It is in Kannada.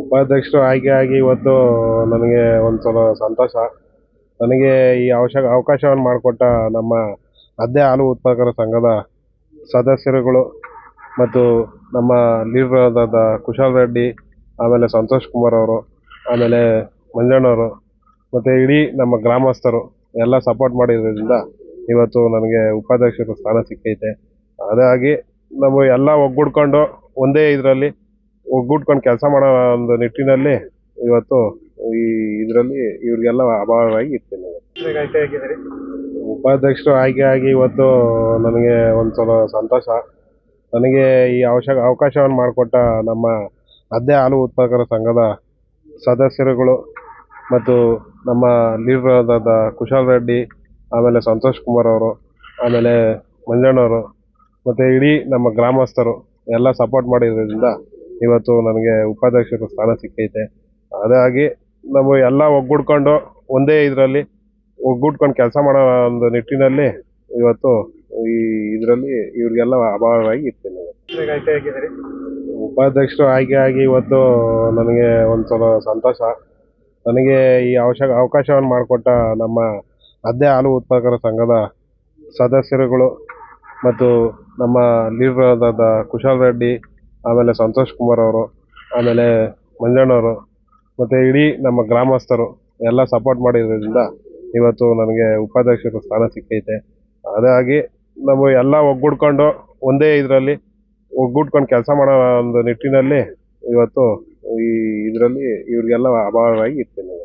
ಉಪಾಧ್ಯಕ್ಷರು ಆಯ್ಕೆ ಆಗಿ ಇವತ್ತು ನನಗೆ ಒಂದು ಸಲ ಸಂತೋಷ. ನನಗೆ ಈ ಅವಶ ಅವಕಾಶವನ್ನು ಮಾಡಿಕೊಟ್ಟ ನಮ್ಮ ಅದೇ ಹಾಲು ಉತ್ಪಾದಕರ ಸಂಘದ ಸದಸ್ಯರುಗಳು ಮತ್ತು ನಮ್ಮ ಲೀಡರ್ ಆದ ಕುಶಾಲ್ ರೆಡ್ಡಿ, ಆಮೇಲೆ ಸಂತೋಷ್ ಕುಮಾರ್ ಅವರು, ಆಮೇಲೆ ಮಂಜಣ್ಣವರು ಮತ್ತು ಇಡೀ ನಮ್ಮ ಗ್ರಾಮಸ್ಥರು ಎಲ್ಲ ಸಪೋರ್ಟ್ ಮಾಡಿರೋದ್ರಿಂದ ಇವತ್ತು ನನಗೆ ಉಪಾಧ್ಯಕ್ಷರ ಸ್ಥಾನ ಸಿಕ್ಕೈತೆ. ಅದಾಗಿ ನಾವು ಎಲ್ಲ ಒಗ್ಗೂಡ್ಕೊಂಡು ಒಂದೇ ಇದರಲ್ಲಿ ಒಗ್ಗೂಡ್ಕೊಂಡು ಕೆಲಸ ಮಾಡೋ ಒಂದು ನಿಟ್ಟಿನಲ್ಲಿ ಇವತ್ತು ಈ ಇದರಲ್ಲಿ ಇವ್ರಿಗೆಲ್ಲ ಅಭಾವವಾಗಿ ಇರ್ತೀನಿ. ಉಪಾಧ್ಯಕ್ಷರು ಆಯ್ಕೆ ಆಗಿ ಇವತ್ತು ನನಗೆ ಒಂದು ಸಲ ಸಂತೋಷ. ನನಗೆ ಈ ಅವಶ ಅವಕಾಶವನ್ನು ಮಾಡಿಕೊಟ್ಟ ನಮ್ಮ ಅದೇ ಹಾಲು ಉತ್ಪಾದಕರ ಸಂಘದ ಸದಸ್ಯರುಗಳು ಮತ್ತು ನಮ್ಮ ಲೀಡರ್ ಕುಶಾಲ್ ರೆಡ್ಡಿ ಆಮೇಲೆ ಸಂತೋಷ್ ಕುಮಾರ್ ಅವರು ಆಮೇಲೆ ಮಂಜಣ್ಣವರು ಮತ್ತು ಇಡೀ ನಮ್ಮ ಗ್ರಾಮಸ್ಥರು ಎಲ್ಲ ಸಪೋರ್ಟ್ ಮಾಡಿರೋದ್ರಿಂದ ಇವತ್ತು ನನಗೆ ಉಪಾಧ್ಯಕ್ಷರ ಸ್ಥಾನ ಸಿಕ್ಕೈತೆ. ಅದಾಗಿ ನಾವು ಎಲ್ಲ ಒಗ್ಗೂಡ್ಕೊಂಡು ಒಂದೇ ಇದರಲ್ಲಿ ಒಗ್ಗೂಡ್ಕೊಂಡು ಕೆಲಸ ಮಾಡೋ ಒಂದು ನಿಟ್ಟಿನಲ್ಲಿ ಇವತ್ತು ಈ ಇದರಲ್ಲಿ ಇವ್ರಿಗೆಲ್ಲ ಅಭಾವವಾಗಿ ಇರ್ತೀನಿ. ಉಪಾಧ್ಯಕ್ಷರು ಆಯ್ಕೆ ಆಗಿ ಇವತ್ತು ನನಗೆ ಒಂದು ಸಲ ಸಂತೋಷ. ನನಗೆ ಈ ಅವಶ್ಯ ಅವಕಾಶವನ್ನು ಮಾಡಿಕೊಟ್ಟ ನಮ್ಮ ಅದೇ ಹಾಲು ಉತ್ಪಾದಕರ ಸಂಘದ ಸದಸ್ಯರುಗಳು ಮತ್ತು ನಮ್ಮ ಲೀಡರ್ ಆದ ಕುಶಾಲ್ ರೆಡ್ಡಿ ಆಮೇಲೆ ಸಂತೋಷ್ ಕುಮಾರ್ ಅವರು, ಆಮೇಲೆ ಮಂಜಣ್ಣವರು ಮತ್ತು ಇಡೀ ನಮ್ಮ ಗ್ರಾಮಸ್ಥರು ಎಲ್ಲ ಸಪೋರ್ಟ್ ಮಾಡಿರೋದ್ರಿಂದ ಇವತ್ತು ನನಗೆ ಉಪಾಧ್ಯಕ್ಷರ ಸ್ಥಾನ ಸಿಕ್ಕೈತೆ. ಅದಾಗಿ ನಾವು ಎಲ್ಲ ಒಗ್ಗೂಡ್ಕೊಂಡು ಒಂದೇ ಇದರಲ್ಲಿ ಒಗ್ಗೂಡ್ಕೊಂಡು ಕೆಲಸ ಮಾಡೋ ಒಂದು ನಿಟ್ಟಿನಲ್ಲಿ ಇವತ್ತು ಈ ಇದರಲ್ಲಿ ಇವ್ರಿಗೆಲ್ಲ ಅಭಾವವಾಗಿ ಇರ್ತೀನಿ.